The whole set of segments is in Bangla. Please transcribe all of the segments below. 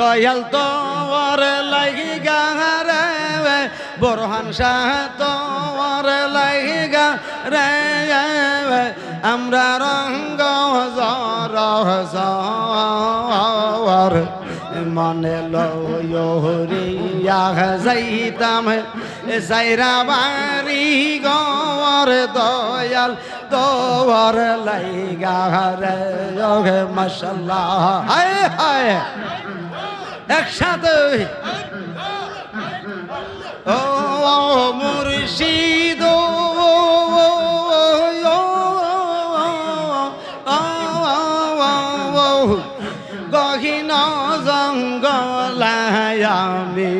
দয়াল তোর লাগি গারে বরহান শাহ তোর লাগি রে, আমরা রঙ্গ জর জর মনে লরিয়া যাইতাম সাইরা বাড়ি গর দয়াল তোর লাইগা রে মাশাল্লাহ, হায় হায়। একসাথে। মুর্শিদ গহীন জঙ্গলায় আমি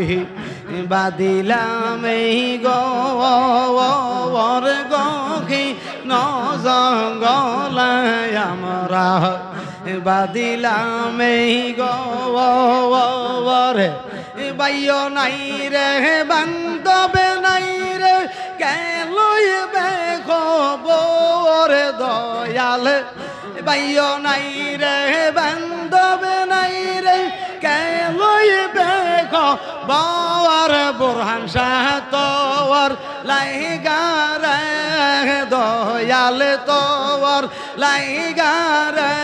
বাদিলাম এই গর গহীন জঙ্গলায় আমরা। বাদিলাম এই গরে বাইয় নাই রে বান্ধবে নাই রে কেন খবর দয়াল। বাইয় নাই রে বান্ধবে নাই রে কেন খবর, বোরহান শাহ তোর লাইগারে দয়াল তোর লাইগারে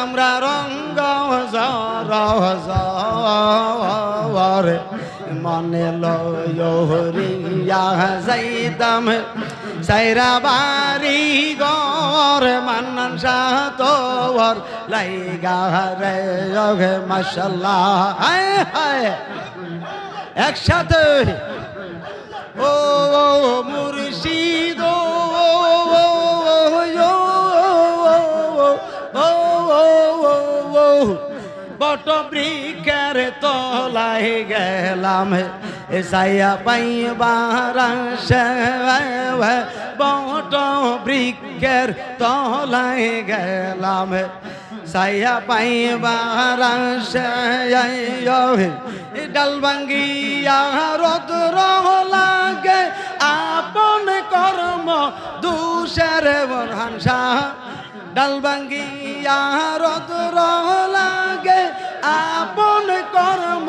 আমরা রঙ্গ জর জর মনে লরিয়া যাইতাম, সাইরা বাড়ি গর মান্নান শাহ তোর। লাইগা রে মাসাল্লাহ হায় হায়। একসাথে বট বৃক্ষের তলায় গেলাম। সাইয়া পাইবার বট বৃক্ষের তলায় গেলাম। সাইয়া পাইবার ডাল ভাঙ্গিয়া রদ্র লাগে। আপন কর্ম, দুষের বরহান শাহ ডাল ভাঙ্গিয়া রদ্র লাগে আপন কর্ম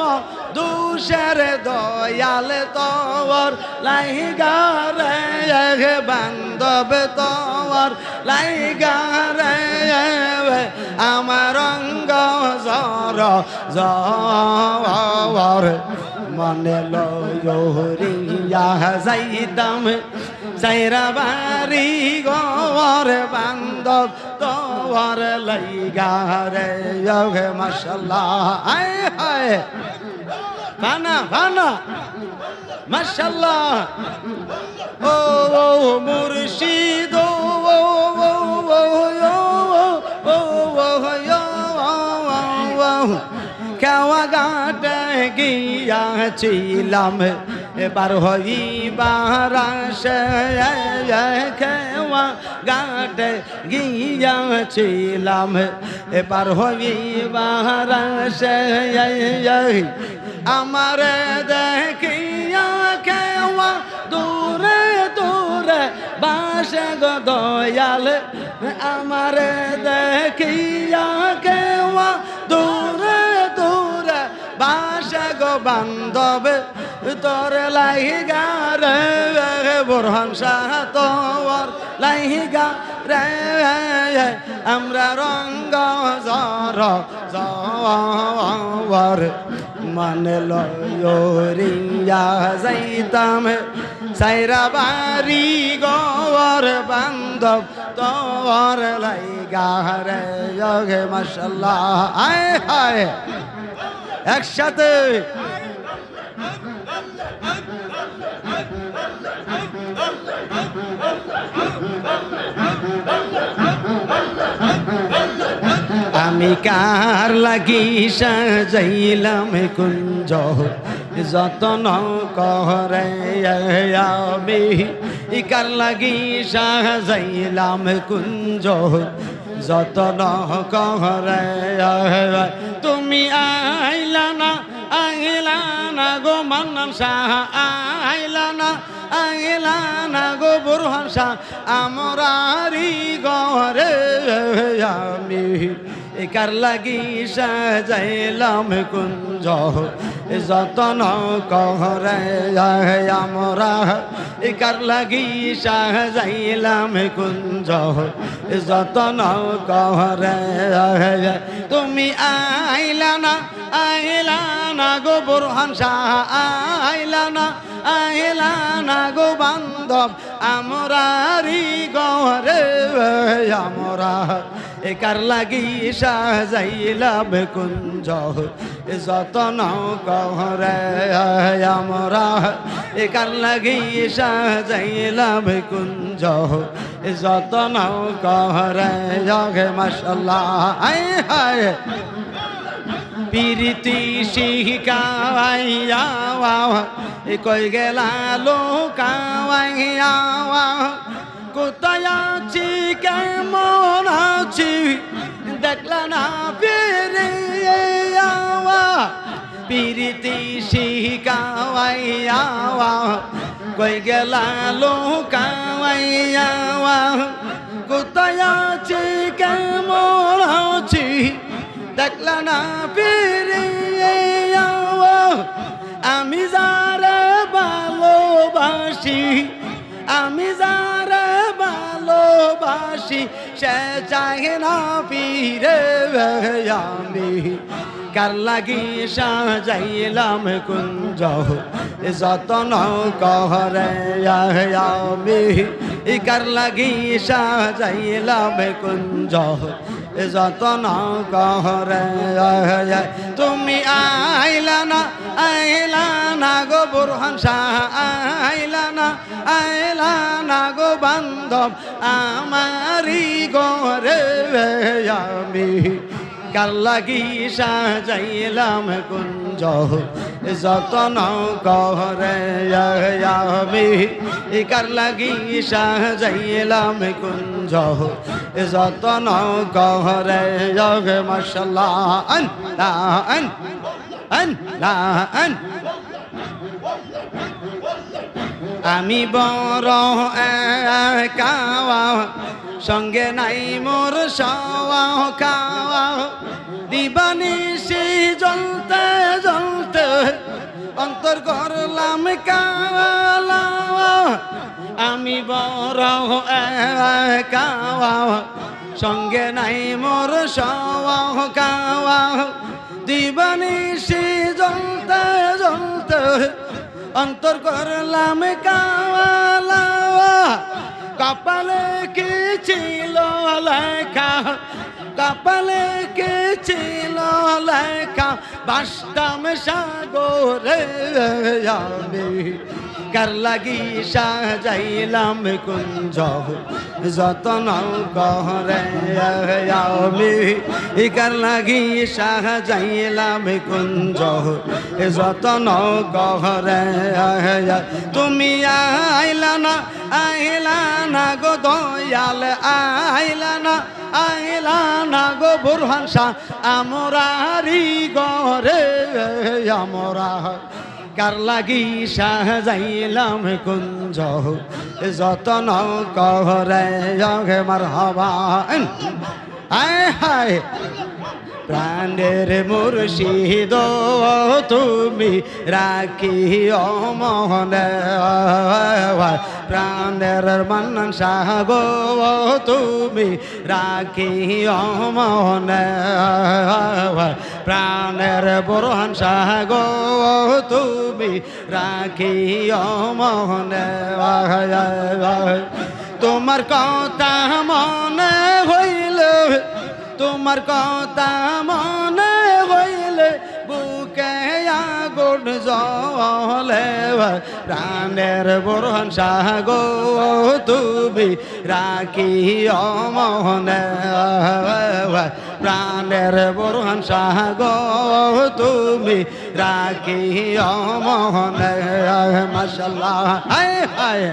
দুষের দয়াল তোর। লাইগারে বান্ধব তোর লাইগারে আমার অঙ্গ জর জর মনে লরিয়া যাইতাম সাইরা বাড়ি গর বান্ধব তোর লাইগারে মাসাল্লাহ আয় হায় ফানা ফানা মাশাল্লাহ ও ও মুর্শিদ ও ও ও ও ও ও খাওয়া গাটে গিয়াছিলাম এবার হইবার খেওয়া গাটে গিয়াছিলাম। এবার হইবার আমার দেখিয়া খেওয়া দূরে দূরে বাসে গো দয়াল। আমার বান্ধব, তোর লাইগা রে বোরহান শাহ তোর লাইগা রে আমরা রঙ্গ জর জর মানে লরিয়া যাইতাম, সাইরা বাড়ি গর বান্ধব তোর লাইগা রে যোগে মাসাল্লাহ আয় হায় একসাথে আমি কার লাগি সাজাইলাম কুঞ্জ? যতন করে আমি কার লাগি সাজাইলাম কুঞ্জ? যতন করে তুমি আইলা না আইলা না গো মান্নান শাহ, আইলা না আইলা না গো বুরহান শাহ আমরারি গরে আমি একার লাগি সাজাইলাম কুঞ্জ। যতন কহরে আমরা। একার লাগি সাজাইলাম কুঞ্জ। যতন কহরে তুমি আইলা না আইলা না গো বোরহান শাহ, আইলা না আইলা না গো বান্ধব। আমরারি গরে আমরা। একার লাগি সাজাইলাম কুঞ্জ? যতন কহরে আমরা? একার লাগি সাজাইলাম কুঞ্জ? যতন কহরে? জগে মশাল্লাহ আয় হায়। পিরিতি শিকাওয়াইয়া কই গেলা লোকাওয়াইয়া কোথায় আছি আছি দেখলা না ফিরে পিরিতি শিকাওয়াইয়া কই গেলা লোকাওয়াইয়া কোথায় আছি, কেমন আছি, দেখলা না ফিরে আমি যারা ভালোবাসি, আমি যারা ভালোবাসি চাহে না ফিরে আমি কার লাগি সাজাইলাম কুঞ্জ। যতন কহরে আমি কার লাগি সাজাইলাম কুঞ্জ। যতন কহরে তুমি আইলা না আইলা না গো বুরহান শাহ আইলা না আইলা না গো বান্ধব, আমারি গরে আমি। কার লাগি সাজাইলাম কুঞ্জ যতন কহরে আমি কার লাগি সাজাইলাম কুঞ্জ। যতন জগ মশলা আমি বড় কাওয়া সঙ্গে নাই মোর সওয়া খাওয়া দিবানিসি জ্বলতে অন্তর করলাম কাওয়া আমি বড় কাওয়া সঙ্গে নাই মোর সওয়া খাওয়া দিবানিসি জ্বলতে জ্বলতে অন্তর করলাম কাওয়ালা। কপালে কি ছিল লেখা? কপালে কি ছিল লেখা? বাসতাম সাগরে আমি। কার লাগি সাজাইলাম কুঞ্জ যতন কহরে আমি। কার লাগি সাজাইলাম কুঞ্জ যতন কহরে তুমি আইলা না আইলা না গো দয়াল, আইলা না, আইলা বুরহান শাহ আমরারি গরে আমরা। কার লাগি সাজাইলাম কুঞ্জ, যতন কহরে মার হবা আয় হায় প্রাণের মুর্শিদ তুমি রাখি অমহনে প্রাণের মন সাগ তুমি রাখি অমহনে প্রাণের বরহান সাগ তুমি রাখি অমহনে তোমার কথা মনে তোমার কথা মনে হইলে বুকে আগুন জলে প্রাণের বরহন সাগ, তুমি রাখি অমহনে প্রাণের বরহন সাগ, তুমি রাখি অমহনে মাসাল্লাহ হায় হায়।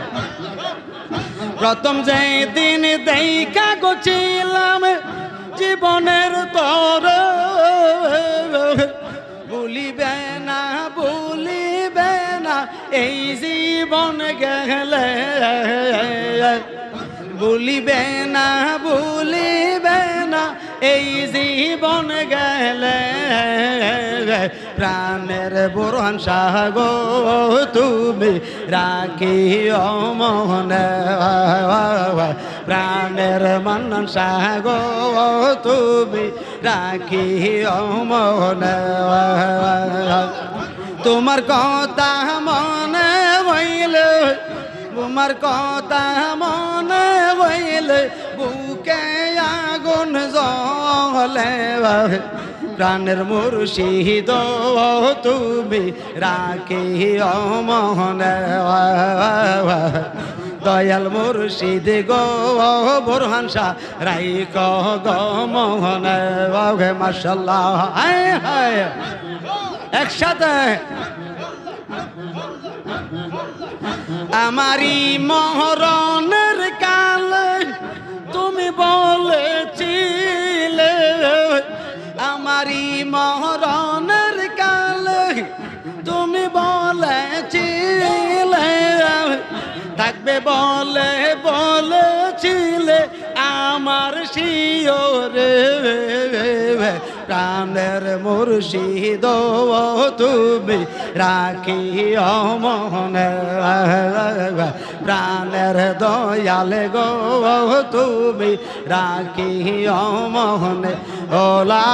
প্রথম যে দিন দেখা গছিলাম জীবনের তর ভুলিবে না ভুলিবে না এই জীবন গেলে। ভুলিবে না ভুলিবে না এই জীবন গেলে প্রাণের বোরহান সাগো তুমি রাখি মনে। প্রাণের মন্নন সাগো তুমি রাখি মনে। তোমার কথা মনে হইল, তোমার কথা মনে হইল, বুকে জলে প্রাণের মুর্শিদ তুমি রাখি অমনে দয়াল মুর্শিদ গো, বোরহান শাহ রাই ক গ হায় একসাথে। আমারি মহরণের আমারই মহরণের কাল, তুমি বলেছিলে থাকবে বলে বলেছিলে আমার শিওরে, প্রাণের মুর্শিদ তুমি রাখি মনে। প্রাণের দয়ালে গো তুমি রাখি মনে ওলা।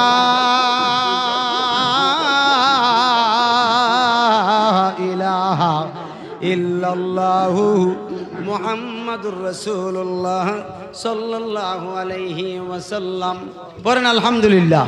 ইলাহা ইল্লাল্লাহু মুহাম্মাদুর রাসূলুল্লাহ সাল্লাল্লাহু আলাইহি ওয়াসাল্লাম। পড়েন আলহামদুলিল্লাহ।